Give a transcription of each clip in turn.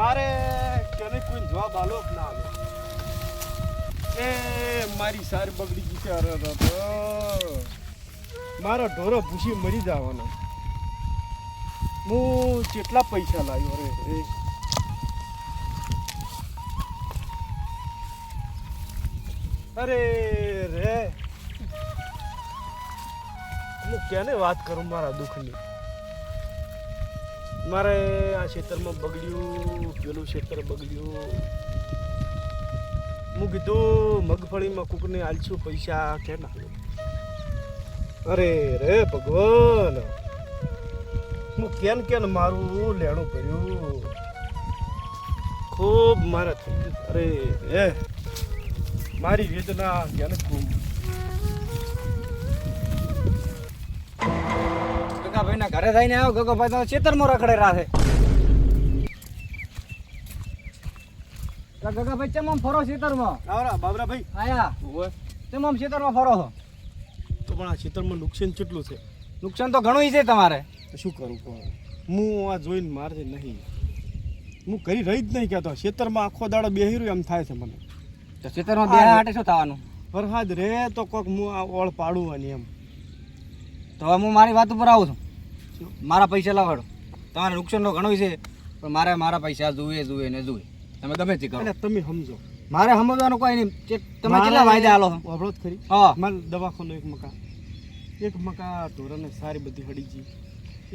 મારે કેને કોઈ જવાબ આલો ના આલો? એ, મારી સારી બગડી ગઈ છે, અરે. મારો ઢોરો ભૂસી મરી જવાનો. હું કેટલા પૈસા લાવ્યો, અરે અરે. રે. હું કેને વાત કરું મારા દુઃખની? મારે આ ક્ષેત્રમાં બગડ્યું, પેલું ક્ષેત્ર બગડ્યું. હું કીધું, મગફળીમાં કૂકને આલશું પૈસા, કે ના? અરે રે ભગવાન! હું કેન કેન મારું લેણું કર્યું ખૂબ મારા થઈ અરે રે મારી વેદના કેને ખૂબ ગગાભાઈ ના ઘરે થઈને આવ્યો ગગાભાઈ તો ચેતરમાં રખડે રાખે ગગાભાઈ ચમ આમ ફરો ખેતરમાં આવરા બાબરાભાઈ. આયા. ઓય ચમ આમ ખેતરમાં ફરો છો? તો પણ આ ખેતરમાં નુકસાન કેટલું છે? નુકસાન તો ઘણું છે તમારે. શું કરું કહો હું આ જોઈને મારજે નહીં. હું કરી રહી જ નહીં કહેતો. ખેતરમાં આખો દાડો બેહી રહ્યો એમ થાય છે મને. તો ખેતરમાં બેહા હાટે શું થવાનું? વરસાદ રે તો કોક હું આ ઓળ પાડું અને એમ. તો હું મારી વાત ઉપર આવું છું. મારા પૈસા લાવાડો. તમારે નુકસાન તો ઘણું છે પણ મારે મારા પૈસા જોઈએ જુએ ને જોઈએ તમે ગમે તે કરો. તમે સમજો. મારે સમજવાનું કોઈ નહીં. તમે કેટલા વાયદા આલો અવરોધ ખરી. હા. મારે દવાખાનું એક મકા એક મકા ઢોરાને સારી બધી હડી ગઈ.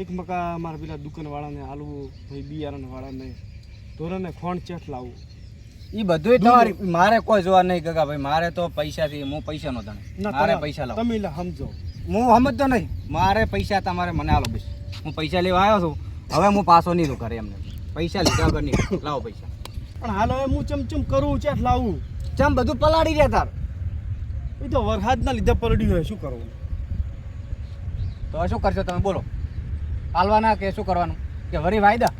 એક મકા મારા પેલા દુકાનવાળાને આલવું ભાઈ બિયારણવાળાને. ઢોરાને ખોણ ચેઠ લાવવું. એ બધું તમારી મારે કોઈ જોવા નહીં કાકા ભાઈ મારે તો પૈસાથી હું પૈસા નો ના, મારે પૈસા લાવ. તમે સમજો. હું સમજતો નહીં. મારે પૈસા તમારે મને આલો બસ. હું પૈસા લેવા આવ્યો છું. હવે હું પાછો નહીં તો કરે એમને. પૈસા લીધા વગર નહીં લાવો પૈસા. પણ હાલ હવે હું ચમચમ કરું છે લાવું? ચમ બધું પલાળી રહ્યા તાર. એ તો વરસાદના લીધે પલડ્યું હોય શું કરવું? તો હવે શું કરશો તમે? બોલો. હાલવાના કે શું કરવાનું? કે વરી વાયદા?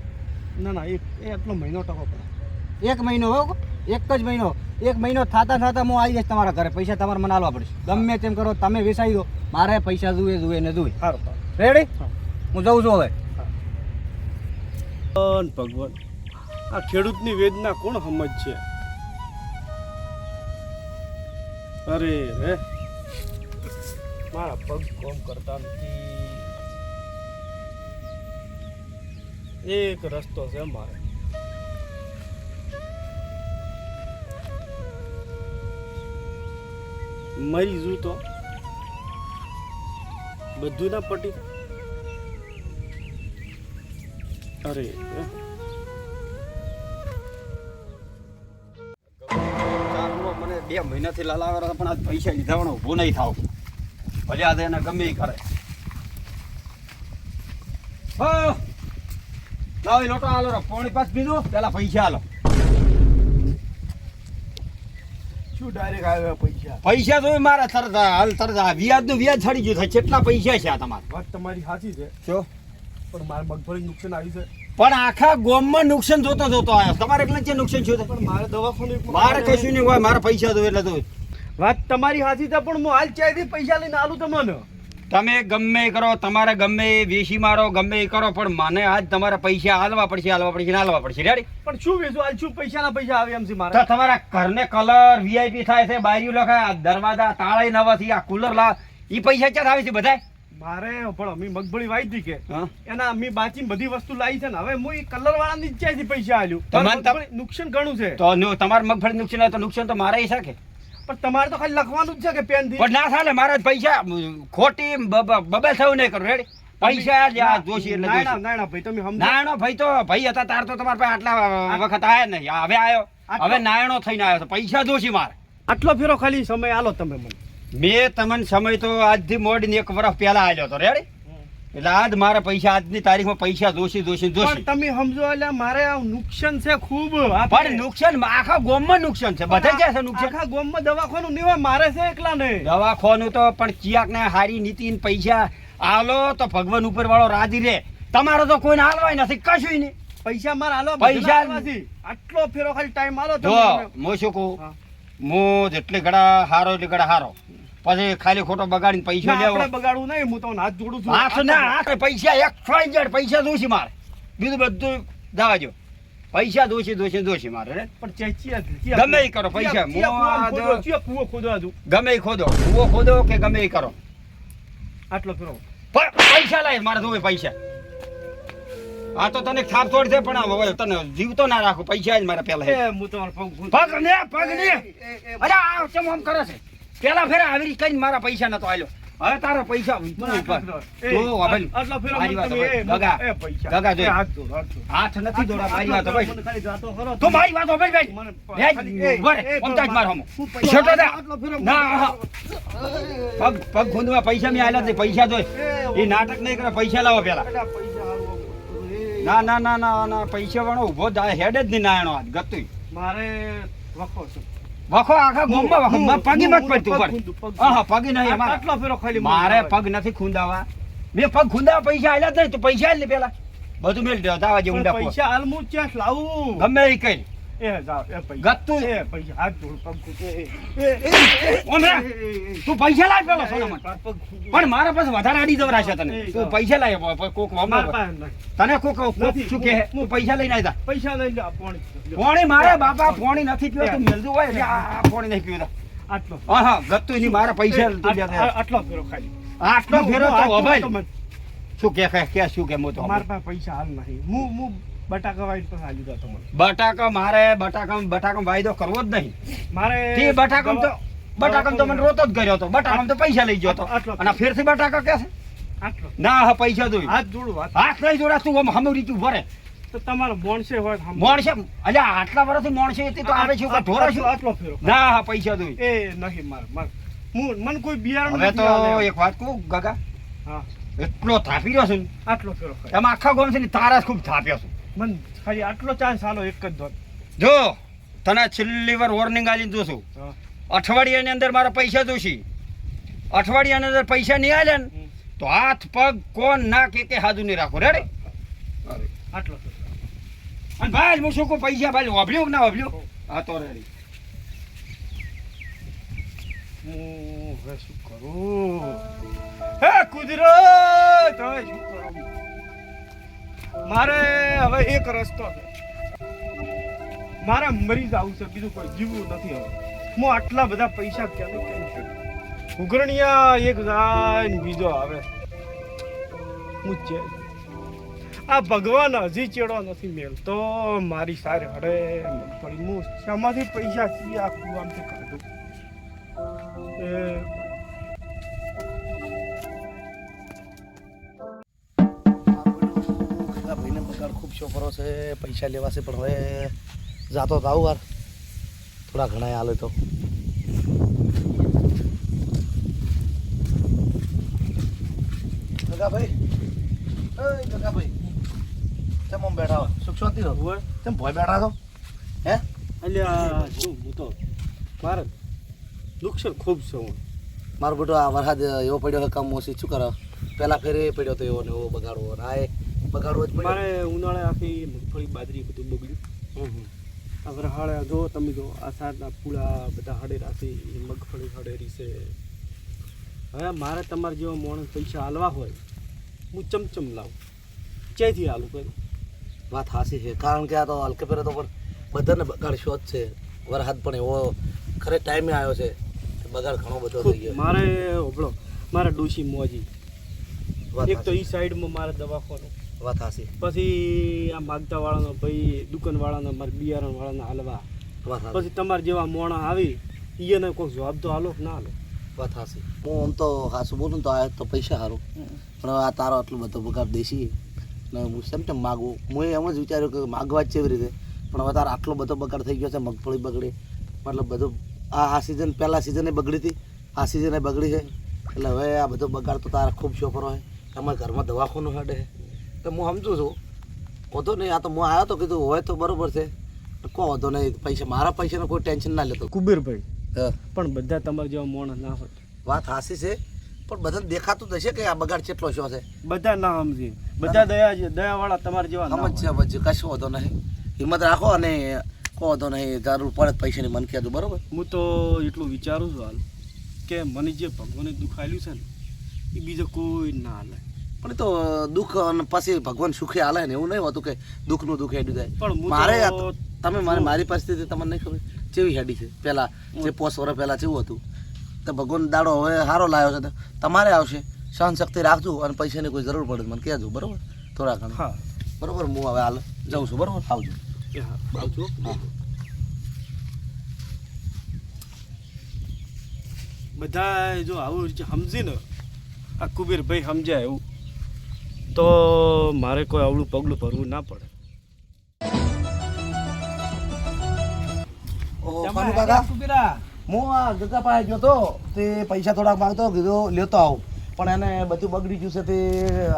ના ના એક એ આટલો મહિનો ટકો પડે. એક મહિનો હો એક જ મહિનો. એક મહિનો થતા થતા હું આવી જઈશ તમારા ઘરે. પૈસા તમારે મને આલવા પડશે. ગમે તેમ કરો તમે વેસાઈ દો. મારે પૈસા જુએ જુએ ને સારું રેડી હું. જઉં છું હવે. ભગવાન ભગવાન. આ ખેડૂતની વેદના કોણ સમજ છે અરે રે. મારા પગ કોમ કરતા નથી. એક રસ્તો છે મારે. મરી જુ તો. બધું ના પટી અરે મને બે મહિનાથી લાલા હતો, પણ આજ પૈસા લીધા પણ ઊભું નહીં થાવ. ભલે આ એને ગમે કરે. લાવો લોટો રો. પોણી પાસ બીજું પેલા પૈસા આલો શું ડાયરેક્ટ આવ્યા પૈસા? પૈસા તો મારા તરત હાલ તરત. વ્યાજનું વ્યાજ ચડી ગયું છે. કેટલા પૈસા છે આ તમારે? વાત તમારી સાચી છે. શું પણ મારે મગફળી નુકસાન આવ્યું છે. પણ આખા ગોમમાં નુકસાન જોતો જોતો આવ્યો તમારે એટલે છે નુકસાન થયું? પણ મારે દવાખાનું મારે કશું નહીં. હોય મારા પૈસા દો એટલે તો વાત તમારી સાચી છે પણ હું હાલ ચાયથી પૈસા લઈને આલું તમને? તમે ગમે એ કરો તમારે ગમે એ વેસી મારો ગમે એ કરો પણ મને આજ તમારે પૈસા હાલવા પડશે હાલવા પડશે ને હાલવા પડશે. રેડી પણ શું વેચું હાલ શું પૈસાના પૈસા આવે એમ છે મારે? તમારા ઘરને કલર વીઆઈપી થાય છે બારીઓ લખાય આ દરવાજા તાળાઈ નવા થી આ કુલર લા ઈ પૈસા ક્યાં આવે છે બધા મારે પણ અમે મગફળી વાઈ હતી કે. એના અમે બાચી બધી વસ્તુ લાવી છે ને હવે હું એ કલર વાળાની જ ચાયથી પૈસા આલ્યું? નુકસાન ઘણું છે. તો નો- તમારે મગફળી નુકસાન તો નુકસાન તો મારે શકે પણ તમારે તો ખાલી લખવાનું જ છે કે પેનથી પણ ના થાય મારા પૈસા ખોટી બબે થયું નહીં કરું. રેડી પૈસા જોશી એટલે ના ભાઈ તમે સમજો. નાયણો ભાઈ તો ભાઈ હતા તાર તો તમારા પાસે આટલા વખત આયા નહીં. હવે આવ્યો હવે નાયણો થઈને આવ્યો તો પૈસા જોશી મારે. આટલો ફેરો ખાલી સમય આલો તમે મને. મેં તમને સમય તો આજથી મોડીને એક વર્ષ પહેલા આવ્યો હતો. રેડી એટલે આજ મારા પૈસા આજની તારીખમાં પૈસા જોશી જોશી જોશી. તમે સમજો એટલે મારે આ નુકસાન છે ખૂબ. પણ નુકસાન આખા ગોમમાં નુકસાન છે. બધે જ છે નુકસાન. આખા ગોમમાં દવાખાનું નહીં હોય મારે છે એકલા ને દવાખાનું તો પણ ચિયાક ને હારી નીતિ પૈસા આલો તો ભગવાન ઉપર વાળો રાજી રે તમારો તો કોઈને હાલવાય નથી કશું નહીં. પૈસા મારા હાલો પૈસા- નથી આટલો ફેરો ખાલી ટાઈમ આલો તો હું શું કહું. હું. જેટલી ઘડા હારો એટલી ઘડા હારો. પછી ખાલી ખોટો બગાડીને પૈસા લેવો. આપણે બગાડવું નહીં હું તમને હાથ જોડું છું. હાથ ના હાથ પૈસા એક ફાઈન પૈસા જોઈશે મારે. બીજું બધું જવા જો. પૈસા દોશી દોશી દોશી મારે પણ ગમે ઈ કરો પૈસા. કુવો ખોદો, દઉં? ગમે ઈ ખોદો. કુવો ખોદો કે ગમે ઈ કરો. આટલો ફેરો પૈસા લાય મારે જોવે પૈસા. આ તો તને થાપ છોડ છે પણ હવે તને જીવતો ના રાખો. પૈસા જ મારે પેલા એ પગ ને પગ ને. એ- એ- એ- અરે આ ચમ આમ કરે છે? પેલા ફેરા આવી રીતે કઈ મારા પૈસા નતો આલ્યો. હવે તારા પૈસા હાથ જોડો. નથી મારી વાત. તું મારી વાત ભાઈ માર હમો. છોટો ના, પગ પગ ખૂંદવા પૈસા મેં આલ્યા પૈસા જોઈ એ- નાટક નહીં કરે પૈસા લાવો પેલા. ના ના ના ના ના પૈસા વાળો ઊભો હેડ જ નહીં નાયણો આજ ગતું મારે વખો છે. વખો આખા ગોમમાં વખો. મારે પગી મત પડતું ઉપર. ખૂંદું, પગ હા નહીં અમારે. આટલો ફેરો ખાલી મારે પગ નથી ખૂંદાવા. મે પગ ખૂંદાવા પૈસા આલ્યા જ નહીં તું પૈસા આલ પેલા. બધું મેલ દે દાવા જે પણ ઊંડા પૈસા હાલ હું લાવું ગમે એ કઈ. એ એ પૈસા. એ પૈસા. હાથ પગ તું પૈસા પેલો. પણ મારા પાસે વધારે આડી જવરાશે તને. તું પૈસા લાય કોક નહીં. તને કોક કોક. શું કે તું પૈસા લઈને આવ્યા પૈસા લઈ આ પોણી. પોણી મારે બાપા પોણી નથી પીવો તું મેલતું હોય એટલે આ પોણી નહીં પીવો આટલો. હા હા ગતું ની મારા પૈસા તું આટલો ફેરો ખાલી. આટલો ફેરો તો મત. શું કે કે કે શું કે મોતો મારા પાસે પૈસા હાલ નથી. હું હું બટાકા વાળી પાસે હાલી જતો બટાકા મારે બટાકા બટાકા વાયદો કરવો જ નહીં. મારે તે બટાકા તો બટાકા તો મને રોતો જ કર્યો હતો. બટાકા તો પૈસા લઈ ગયો હતો. અને ફેરથી બટાકા કે છે? ના હા પૈસા દોઈ હાથ જોડું હાથ. હાથ નહીં જોડા તું આમ હમરી તું ભરે તો તમારો મોણસે હોય તો અલ્યા આટલા વર્ષથી મોણસે હતી તો આવે છે કે છું? આટલો ફેરો. ના હા પૈસા દોઈ એ. નહીં મારે મારે. હું મને કોઈ બિયારણ હવે તો એક વાત કહું ગાગા હા. એટલો થાપી રહ્યો છું આટલો ફેરો એમાં આખા ગામ છે ને તારા જ ખૂબ થાપ્યો છું. મને ખાલી આટલો ચાન્સ આલો એક જ જો તને છેલ્લી વાર વોર્નિંગ આલી દઉં છું. અઠવાડિયાની અંદર મારા પૈસા જોશી. અઠવાડિયાની અંદર પૈસા નહીં આલે ને તો હાથ પગ કોણ ના કે કે હાજુ નહીં રાખો. રે આટલો અને ભાઈ હું શું કહું પૈસા ભાઈ વાપર્યું ના વાપર્યું હા તો રેડી. હવે શું કરું? હે, કુદરત! હવે શું કરું? મારે હવે એક રસ્તો છે. મારા મરી જવું છે, બીજું કોઈ જીવવું નથી હવે. હું આટલા બધા પૈસા ક્યાંથી કેમ છું ઉઘરણિયા એક જાય બીજો આવે. હું છે. આ ભગવાન હજી ચેડો નથી મેળતો મારી સારી હડે મગફળી હું શામાંથી પૈસા છીએ આ તે કાઢું એ. આ ભાઈને પગાર ખૂબ છોકરો છે, પૈસા લેવાશે પણ હવે જાતો તો વાર. થોડા ઘણા હાલે તો. ગગાભાઈ. ગગાભાઈ. કેમ બેઠા હોય. સુખ શાંતિ હોય. તેમ ભોય બેઠા છો? હે? અલ્યા શું હું તો મારે નુકસાન ખૂબ છે હું. મારો બેટો આ વરસાદ એવો પડ્યો હોય કામ ઓછી. શું કરો? પહેલાં ફેરે પડ્યો તો એવો ને એવો બગાડવો આ એ બગાડવો જ મારે ઉનાળે આખી મગફળી બાજરી બધું બગડ્યું. આ હાડે જો તમે જો આ સારના પૂળા બધા હાડે રાખી મગફળી હડેરી છે. હવે મારે તમારે જેવા માણસ પૈસા હાલવા હોય હું ચમચમ લાવું. ક્યાંયથી હાલું કરું? વાત હાસી છે. કારણ કે આ તો હલકે ફેરે તો પણ બધાને બગાડ શોધ છે. વરસાદ પણ એવો ખરે ટાઈમે આવ્યો છે બગાડ ઘણો બધો થઈ ગયો મારે હોબળો મારે ડોશી મોજી. વાત એક તો. ઈ સાઈડમાં મારે દવાખાનું. વાત હાસી. પછી આ માગતા વાળાનો ભાઈ દુકાન વાળાનો મારે બિયારણ વાળાના હાલવા પછી તમારે જેવા મોણા આવી એને કોઈ જવાબ તો હાલો કે ના હાલો વાત હાસી. હું આમ તો હાસું બોલું ને તો આ તો પૈસા સારું પણ આ તારો આટલું બધો બગાડ દેશી. ને હું સેમ કેમ માગું. હું એમ જ વિચાર્યું કે માગવા જ છે એવી રીતે. પણ અત્યારે આટલો બધો બગાડ થઈ ગયો છે મગફળી બગડી. મતલબ બધું આ આ સિઝન પહેલાં સિઝને બગડી હતી. આ સિઝને બગડી છે. એટલે હવે આ બધો બગાડ તો તારા ખૂબ શોપર હોય. તમારા ઘરમાં દવાખાનું હેડે. તો હું સમજું છું. વધો નહીં. આ તો હું આવ્યો તો કીધું હોય તો બરોબર છે. કો વધો નહીં. પૈસા મારા પૈસાનો કોઈ ટેન્શન ના લેતો. કુબેરભાઈ પણ બધા તમારા જેવા મોણ ના હોય. વાત હાસી છે. પણ બધાને દેખાતું થશે કે આ બગાડ કેટલો શો છે બધા ના સમજી. બધા દયા દયાવાળા તમારા જેવા ના સમજ હોય. છે. પછી કશું વાંધો નહીં. હિંમત રાખો અને કહો વાંધો નહીં જરૂર પડે પૈસાની મન કહેજો બરોબર? હું તો એટલું વિચારું છું હાલ કે મને જે ભગવાને દુખાયેલું છે ને એ બીજો કોઈ ના હાલે. પણ એ તો દુઃખ અને પછી ભગવાન સુખે હાલે ને એવું નહીં હોતું કે દુઃખનું દુઃખ હેડ્યું જાય. પણ મારે તમે મારે મારી પરિસ્થિતિ તમને નહીં ખબર? કેવી હેડી છે? પહેલા જે પોસ વર્ષ પહેલા કેવું હતું. તો ભગવાન દાડો હવે સારો લાવ્યો છે તમારે આવશે. સહન શક્તિ રાખજો અને પૈસાની કોઈ જરૂર પડે મને કહેજો બરોબર? થોડા ઘણા. હા. બરોબર? હું હવે હાલ જાઉં છું બરોબર? આવજો. આવજો. બધા જો આવું સમજીને સમજી ને આ કુબેરભાઈ સમજાય એવું તો મારે કોઈ આવડું પગલું ભરવું ના પડે. કાકા. હું આ ગગા પાસે ગયો તો તે પૈસા થોડાક માંગતો કીધું લેતો આવું. પણ એને બધું બગડી ગયું છે તે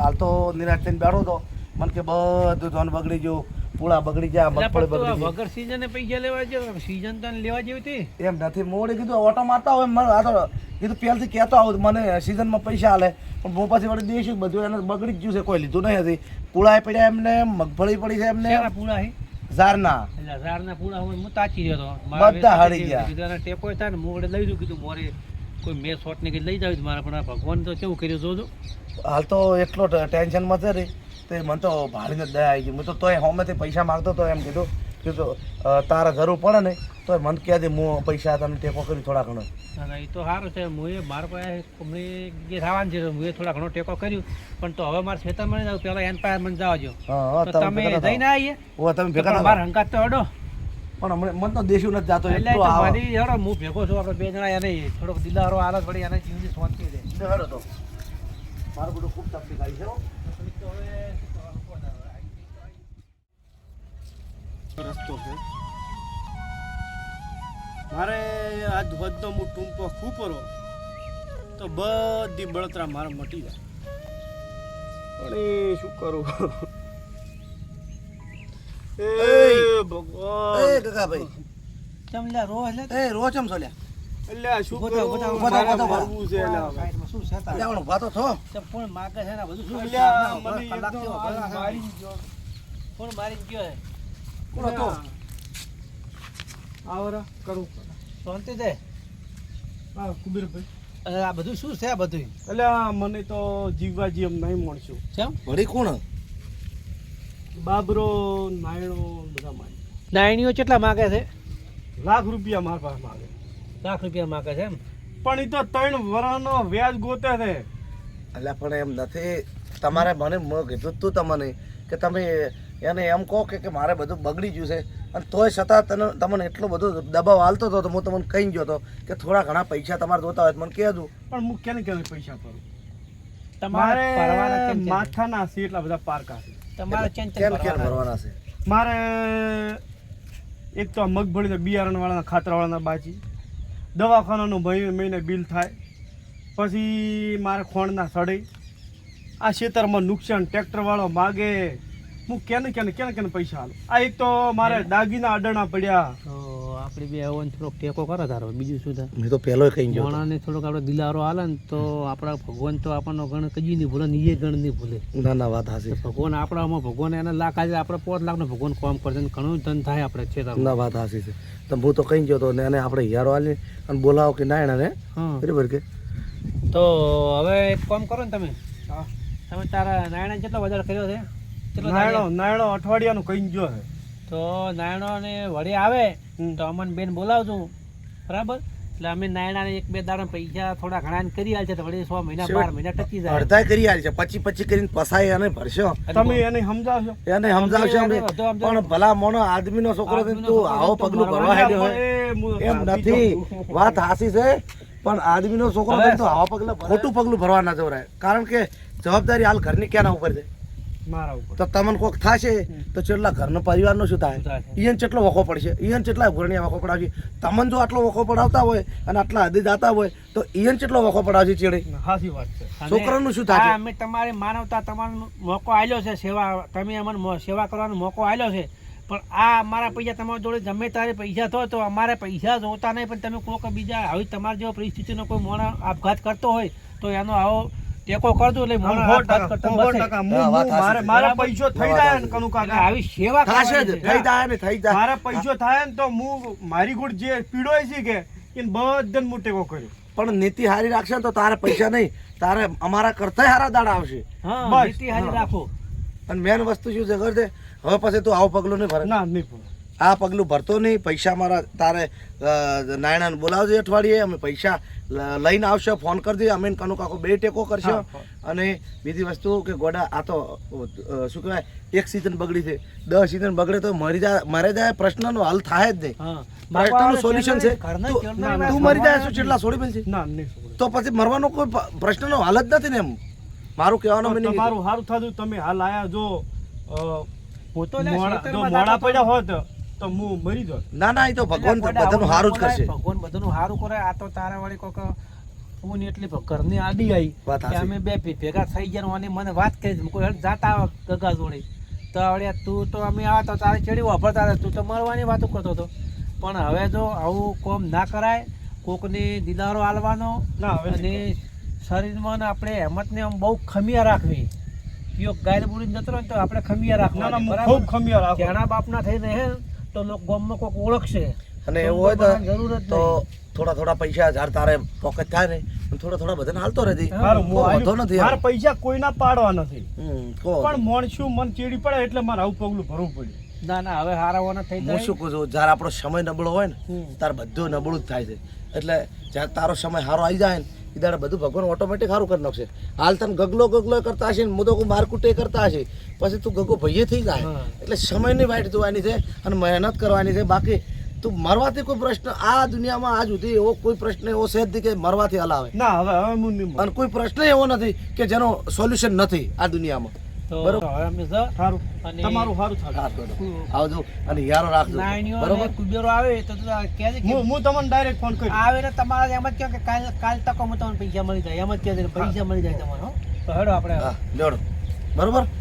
હાલ તો નિરાશ થઈને બેઠો હતો. મને કે બધું ધન બગડી ગયું પૂળા બગડી ગયા મગફળી બગડી ગઈ. વગર સીઝને પૈસા લેવા જો સીઝન તો લેવા જેવી હતી. એમ નથી મોડે કીધું ઓટો મારતા હોય મને આ તો કીધું પહેલથી કહેતો આવું મને સિઝનમાં પૈસા હાલે પણ બહુ પાછી વળી દઈશું બધું એને બગડી જ ગયું છે કોઈ લીધું નહીં હતી. પૂળાએ પડ્યા એમને મગફળી પડી છે એમને. પૂળા ઝારના. એટલે ઝારના પૂરા હોય હું તાચી રહ્યો હતો. બધા હારી ગયા. કીધું ટેપો થાય ને મોડે લઈ દઉં કીધું મોરે કોઈ મેં શોટ ને લઈ જાવ મારા પણ ભગવાન તો કેવું કર્યું જોજો. હાલ તો એટલો ટેન્શનમાં છે રે. તે મને તો ભાડીને દયા આવી ગઈ. હું તો તોય હોમેથી પૈસા માગતો તો એમ કીધું. કીધું તારા તારે જરૂર પડે ને તો મને કહે દે હું પૈસા તને ટેકો કરી થોડા ઘણો. ના, ના, એ તો સારું છે. હું એ મારા પાસે મેં જે થવાનું છે હું એ થોડા ઘણો ટેકો કર્યું. પણ તો હવે મારે ખેતર મળી જાવ પેલા એન પાસે મને જવા જો હા હા તો તમે જઈને આવીએ. ઓ તમે ભેગા. મારા હંકાત તો અડો. પણ હમણે મન તો દેશું નથી જાતો એટલે એટલું તો આવે. મારી હેડો હું ભેગો છું આપણે બે જણા એને થોડોક દિલારો આલસ પડી એને જીવની શાંતિ દે હેડો તો. મારું બધું ખૂબ તકલીફ આવી છે હો. રસ્તો છે. મારે આજ વધનો હું ટૂંકો ખૂપરો તો બધી બળતરા મારે મટી જાય. પણ એ શું કરું? એ એ ભગવાન. ગગાભાઈ. ચમ લ્યા રો એટલે એ રો ચમ છો લ્યા? એટલે શું કરું. મરવું છે એટલે શું છે પણ થો. કોણ માગે છે ને બધું શું એટલે મને કલાક થયો, મારી ગયો. કોણ મારી ગયો કોણ હતો? આવરા કરું શાંતિ દે. હા કુબીરભાઈ. અરે આ બધું શું છે આ બધું એટલે આ મને તો જીવવા જીવ નહીં મળશું. કેમ? વળી કોણ? બાબરો નાયણો બધા મારી નાયણીઓ કેટલા માગે છે? લાખ રૂપિયા મારા પાસે માગે. લાખ રૂપિયા માગે છે એમ? પણ એ તો ત્રણ વર્ષનો વ્યાજ ગોતે છે. એટલે પણ એમ નથી. તમારે મને મ- કીધું જ તું તમને કે તમે એને એમ કહો કે કે મારે બધું બગડી ગયું છે. અને તોય છતાં તને તમને એટલો બધો દબાવ હાલતો હતો તો હું તમને કહી ગયો હતો કે થોડા ઘણા પૈસા તમારે જોતા હોય તો મને કહેજો. પણ હું કેને કેને પૈસા ભરું? તમારે. માથાના છે એટલા બધા પારકા છે તમારે ચેન ચેન કેમ કેમ ભરવાના. છે? મારે એક તો આ મગફળીના બિયારણવાળાના ખાતરવાળાના બાજી. દવાખાનાનું મહિને મહિને બિલ થાય. પછી મારે ખોણના સડે. આ ખેતરમાં નુકસાન ટ્રેક્ટરવાળો માગે. હું કેને કેને કેને કેને પૈસા હાલ આ એક તો મારે દાગીના અડણા પડ્યા. તો આપણે બે આવો ને થોડોક ટેકો કરો તારો બીજું શું થાય? મેં તો પહેલો કહી ગયો હતો. થોડોક આપણે દિલારો હાલે ને તો આપણા ભગવાન તો આપણનો ગણ કજી નહીં ભૂલે એ ગણ નહીં ભૂલે. ના ના વાત હાસી છે. ભગવાન આપણામાં ભગવાન એને લાખ આજે આપણે પોત લાખનો ભગવાન કામ કરશે ને ઘણું ધન થાય આપણે છે ના વાત હાસી છે. તો હું તો કહી ગયો તો ને એને આપણે હિયારો આલી અને બોલાવો કે ના એને હા. બરાબર કે? તો હવે એક કામ કરો ને તમે. તમે તારા નાયણા કેટલો વધારે કર્યો છે? નાયણો નાયણો? નાયણો અઠવાડિયાનું કઈ ગયો છે. તો નાયણો ને વળી આવે તો અમને બેન બોલાવજો. બરાબર? એટલે અમે નાયણાને એક બે દાડા પૈસા થોડા ઘણા કરી કરી છે તો વળી સો મહિના બાર મહિના ટકી જાય. અડધા કરી આલ છે પછી પછી કરીને પસાય અને ભરશો. તમે એને સમજાવશો. એને સમજાવશો. પણ ભલા મોનો આદમીનો છોકરો તું છોકરો આવો પગલું ભરવા હેડ્યો હોય. એ હું એમ નથી. વાત હાસી છે પણ આદમીનો છોકરો હવે છે તો આવા પગલા ખોટું પગલું ભરવા ના જવરાય. કારણ કે જવાબદારી હાલ ઘરની ક્યાંના ઉપર છે? તો તમને કોક થશે તો ચેટલા ઘરનો પરિવારનો શું થાય? ઈયન કેટલો વખો પડશે? ઈયન ચેટલા ઘરણિયા વખો પડાવશે? તમને જો આટલો વખો પડાવતા હોય અને આટલા હદે જાતા હોય તો ઈયન ચેટલો વખો પડાવશે ચેડે? હાસી વાત છે. છોકરાનું શું થાય અમે તમારી માનવતા તમારો મોકો આલ્યો છે સેવા તમે અમને સેવા કરવાનો મોકો આલ્યો છે. પણ આ અમારા પૈસા તમારા જોડે ગમે તારે પૈસા થયો તો અમારે પૈસા જોતા નહીં પણ તમે કોઈક બીજા આવી તમારી જેવા પરિસ્થિતિનો કોઈ મોણા આપઘાત કરતો હોય તો એનો આવો ટેકો કરજો એટલે મારે મારા પૈસો થઈ જાય ને કનુ કાકા. આવી સેવા થશે જ થઈ જાય ને થઈ જાય. મારા પૈસો થાય ને તો હું મારી ગુડ જે પીડોય છે કે એને બધાને હું ટેકો કર્યો. પણ નીતિ હારી રાખશે ને તો તારે પૈસા નહીં. તારે અમારા કરતા હારા દાડા આવશે. નીતિ હારી રાખો. અને મેન વસ્તુ શું છે ખબર છે? હવે પછી તું આવું પગલું નહીં ભરે. ના નહીં પડે આ પગલું ભરતો નહીં. પૈસા મારા તારે નાયણાને બોલાવજે અઠવાડિયે. અમે પૈસા લઈને આવશે ફોન કરજે. અમે કનુ કાકો બે ટેકો કરશે. અને બીજી વસ્તુ કે ગોડા આ તો શું કહેવાય એક સિઝન બગડી છે. દસ સિઝન બગડે તો મરી જાય મરે જાય પ્રશ્નનો હલ થાય જ નહીં. પ્રશ્નનું સોલ્યુશન છે. તું- મરી જાય શું કેટલા છોડી બનશે ના નહીં પડે તો પછી મરવાનો કોઈ પ્રશ્નનો હાલ જ નથી ને એમ. મારું કહેવાનો મને મારું સારું થતું તમે હાલ આયા જો મોડા પડ્યા હોત તો હું મરી જાત ના ના એ તો ભગવાન બધાનું સારું જ કરશે. ભગવાન બધાનું સારું કરે આ તો તારા વાળી કોક હું ને એટલી ઘરની આડી આવી કે અમે બે ભેગા થઈ ગયા અને મને વાત કરી કોઈ જાતા ગગા જોડે. તો અડ્યા તું તો અમે આવ્યા તો તારે ચડી વાપરતા હતા તું તો મરવાની વાતો કરતો હતો. પણ હવે જો આવું કોમ ના કરાય કોકને દિલારો આલવાનો ના હવે અને શરીરમાં ને આપણે હેમતને આમ બહુ ખમિયા રાખવી. યોગ ગાયલ બુરી જતો રહે ને તો આપણે ખમિયા રાખવાના બરાબર? રાખવા ખમિયા રાખું. ત્યાંના બાપના થઈ રહે તો લોકો ગામમાં કોઈક ઓળખશે. અને એવું હોય તો તો થોડા થોડા પૈસા જ્યારે તારે પોકેટ થાય ને થોડા થોડા બધાને હાલતો કોઈ વાંધો નથી મારા પૈસા કોઈના પાડવા નથી. પણ મોણશું મન ચીડી પડે એટલે મારે આવું પગલું ભરવું પડ્યું ના ના હવે હારાવાના થઈ હું શું કહું છું જ્યારે આપણો સમય નબળો હોય ને. ત્યારે બધું નબળું જ થાય છે. એટલે જ્યારે તારો સમય સારો આવી જાય ને એ દાડે બધું ભગવાન ઓટોમેટિક સારું કરી નાખશે. હાલ તને ગગલો ગગલો કરતા હશે ને મુદો મારકુટે કરતા હશે. પછી તું ગગો ભૈયે થઈ જાય. એટલે સમયની વાઈટ જોવાની છે અને મહેનત કરવાની છે. બાકી તું મરવાથી કોઈ પ્રશ્ન આ દુનિયામાં આજ સુધી એવો કોઈ પ્રશ્ન એવો છે જ કે મરવાથી હલાવે. ના હવે હવે અને કોઈ પ્રશ્ન એવો નથી કે જેનો સોલ્યુશન નથી આ દુનિયામાં. બરોબર. આવજો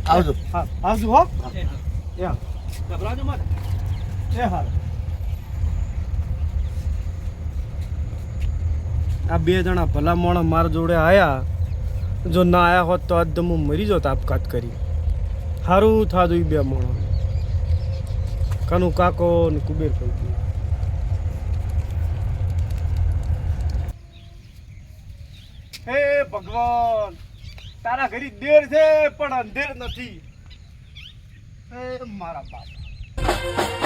આવજો. હા આવજો હો. એ એ હા. ગભરાજો મત એ હારું આ બે જણા ભલા મોણા મારા જોડે આયા. જો ના આયા હોત તો આજ હું મરી જોત આપઘાત કરી. સારું થાતું બે મોણો. કાનું કાકો ને કુબેર ભાઈ હે ભગવાન, તારા ઘરી દેર છે, પણ અંધેર નથી. હે મારા બાપ.